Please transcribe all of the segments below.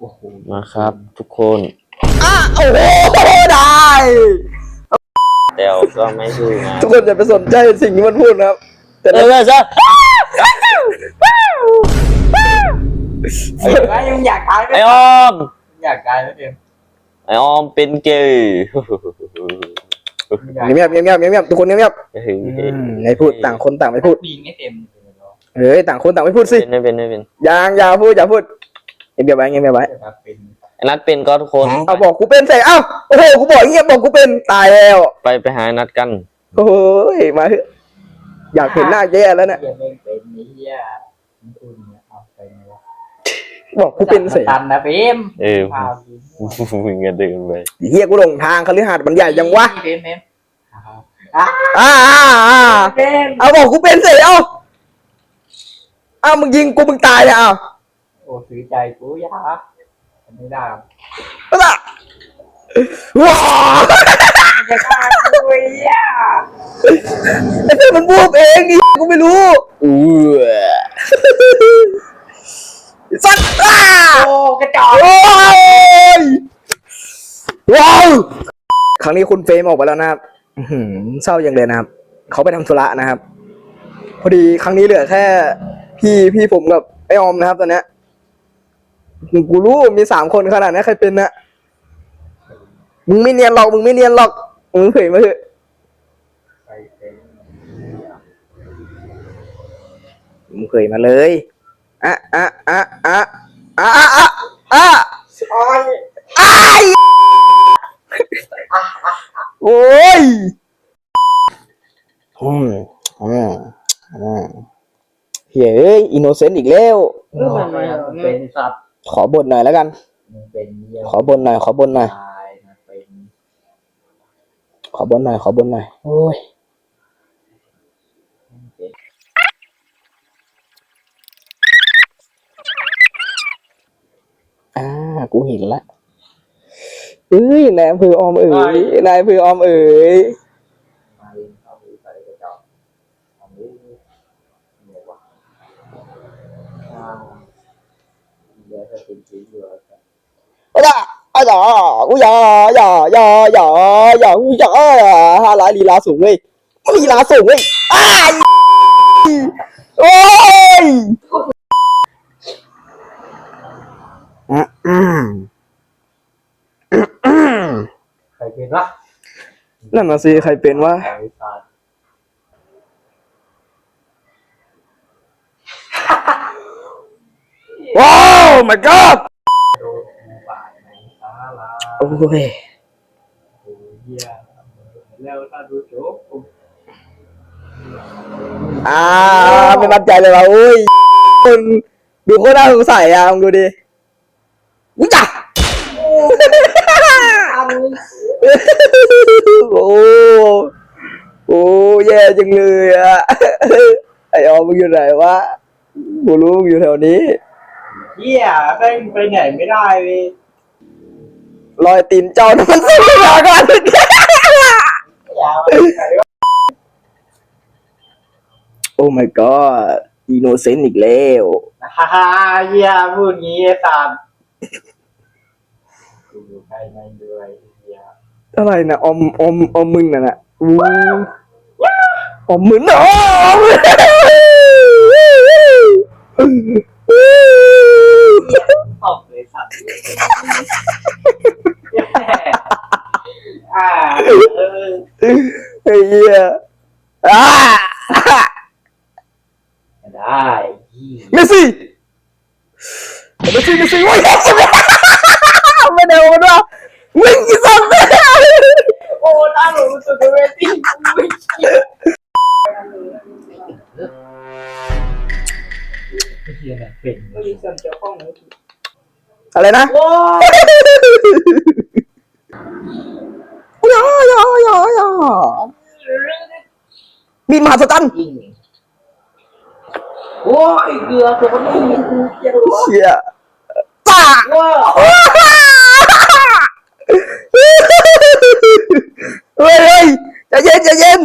โอ้โหมาครับ ทุกคนอะโอ้โหได้ แต่ก็ไม่สู้นะทุกคนอย่าไปสนใจสิ่งที่มันพูดนะครับแต่เออเออซะเฮ้ยไม่ยังอยากตายไหมไอออม อยากตายไหมเอ็มไอออมเป็นเกย์อยากเงียบเงียบเงียบเงียบเงียบทุกคนเงียบเงียบไม่พูดต่างคนต่างไม่พูดปีนไม่เต็มเฮ้ยต่างคนต่างไม่พูดสิเป็นไม่เป็นไม่เป็นอย่าอย่าพูดอย่าพูด เงียบๆไว้เงียบๆไว้จะมาเป็นไอนัดเป็นก็ทุกคนเอาบอกกูเป็นเสกเอ้าโอ้โหกูบอกเงียบบอกกูเป็นตายแล้วไปไปหาไอ้นัดกันโอ้ยมาเถอะอยากเห็นหน้าแย่แล้วเนี่ยเหี้ยไม่เป็นนี่เหี้ยมันพูดอย่างเงี้ยเอาไปไงวะบอกกูเป็นเสกตันนะเฟมเออพาไปมึงก็เดินไปเฮียกูหลงทางคฤหาสน์มันใหญ่ยังวะเฟมเฟมอะอ่าอ่าอ่าเฟมเอาบอกกูเป็นเสกเอ้าเอ้ามึงยิงกูมึงตายเนี่ยเอ้าโอ้ถือใจกูยาไม่ได้หรอกเอาล่ะว้าวมันจะฆ่ากูไอ้เหี้ยไอ้เพื่อนมันบูบเองนี่กูไม่รู้อู้สัตว์อ้าโอ้กระจอกโอ้ยว้าวครั้งนี้คุณเฟรมออกไปแล้วนะครับอื้อหือเศร้าอย่างเลยนะครับ เขาไปทำธุระนะครับ พอดีครั้งนี้เหลือแค่ พี่พี่ผมกับไอออมนะครับตอนเนี้ย กูรู้มีสามคนขนาดนี้ใครเป็นนะมึงไม่เนียนหรอกมึงไม่เนียนหรอกมึงเผยมาเถอะมึงเผยมาเลยอะอะอะอะอะอะอะไอ้โอ้ยอืมอืมอืมเฮ้ยอินโนเซนต์อีกแล้วเป็นสัตว์ ขอบนหน่อยแล้วกัน มันเป็นเหี้ยขอบนหน่อย ขอบนหน่อย ตายมันเป็นขอบนหน่อย ขอบนหน่อย โอ้ย อ่า กูเห็นละเอ้ยนายอำเภอออมเอ๋ยนายอำเภอออมเอ๋ยมาเรียนเข้าไปใส่กระจอกทำนี้เนี่ยวะอ่าเดี๋ยวจะติดสีเหลือง 啊呀，哎呀，我呀呀呀呀呀，我呀呀，哈来里拉手位，里拉手位，哎，โอ้ยอืมอืมอืม ใครเป็นวะ นั่นน่ะสิใครเป็นวะ ว้าว my god โดนกูบาดโอ้ยโอ้เหี้ยแล้วถ้าดูจบอ่าไม่มั่นใจเลยว่ะโอ้ยคนดูโคตรน่าสงสัยอะมึงดูดิอุ้ยจ้ะอันโอ้โอ้แย่จังเลยอะไอ้ออมมึงอยู่ไหนวะกูรู้มึงอยู่แถวนี้ เหี้ยไปไปไหนไม่ได้เลยรอยตีนเจ้านะมันสู้มาก่อนอย่าไปไหนวะโอ้ my god อินโนเซนต์อีกแล้วฮ่าฮ่าเหี้ยพูดงี้ไอ้สัตว์กูอยู่ใกล้ไม่ด้วยเหี้ยอะไรนะออมออมออมมึงน่ะนะอู้ออมมึงเนาะ ตบเลยสัตว์อ่าเออ ไอ้เหี้ยอ่า ได้ยี่เมสซี่เมสซี่เมสซี่โอ้ยไม่ได้ไม่ได้มึงกี่สัตว์โอ้ตาหนูสุดเวทีกูไม่เชื่อเฮียเนี่ยเป็นมีส่วนเกี่ยวข้องไหม อะไรนะ โอ้ย ยายายายามีมหาส ตันยิงโอ้ยเกลือตัวนี้กูเจ็บเชี่ยจ้าว้าเฮ้ยเฮ้ยใจเย็นใจเย็น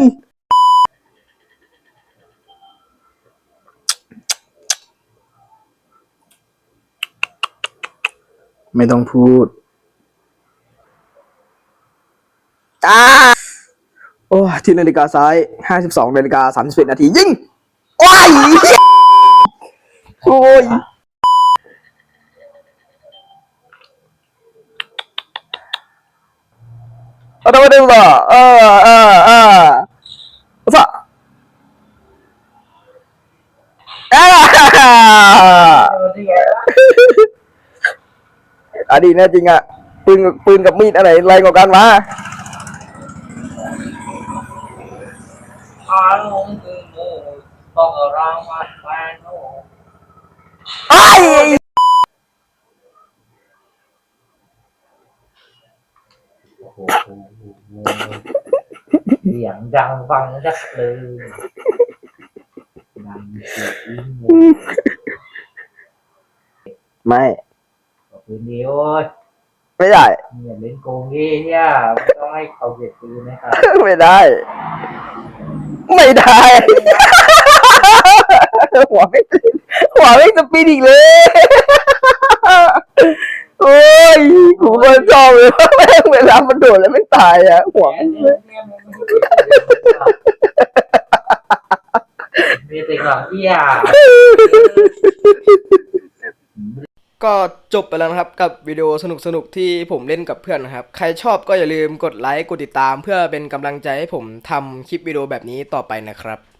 ไม่ต้องพูดอ่าโอ้ยที่นาฬิกาซ้ายห้าสิบสองนาฬิกาสามสิบเอ็ดนาทียิงว้ายโอ้ยเอาทำไมได้ล่ะเออเออเออซะอ่าอะดีแน่จริงอะปืนกับปืนกับมีดอะไรแรงกว่ากันวะ อาลงคือมูบอกเรามาแฟนโอ้ไอ้ยโหเสียงดังฟังจักเลยดังเสียงมูไม่ปืนนี้โอ้ยไม่ได้เนี่ยเล่นโกงงี้เนี่ยต้องให้เขาเก็บปืนนะครับไม่ได้ ไม่ได้ หัวไม่หัวไม่สปีดอีกเลยโอ้ยกูก็ชอบเลยว่าแม่งเวลามันโดดแล้วไม่ตายอะหัวไม่มีแต่ของเที่ย ก็จบไปแล้วนะครับกับวิดีโอสนุกๆที่ผมเล่นกับเพื่อนนะครับ ใครชอบก็อย่าลืมกดไลค์กดติดตาม เพื่อเป็นกำลังใจให้ผมทำคลิปวิดีโอแบบนี้ต่อไปนะครับ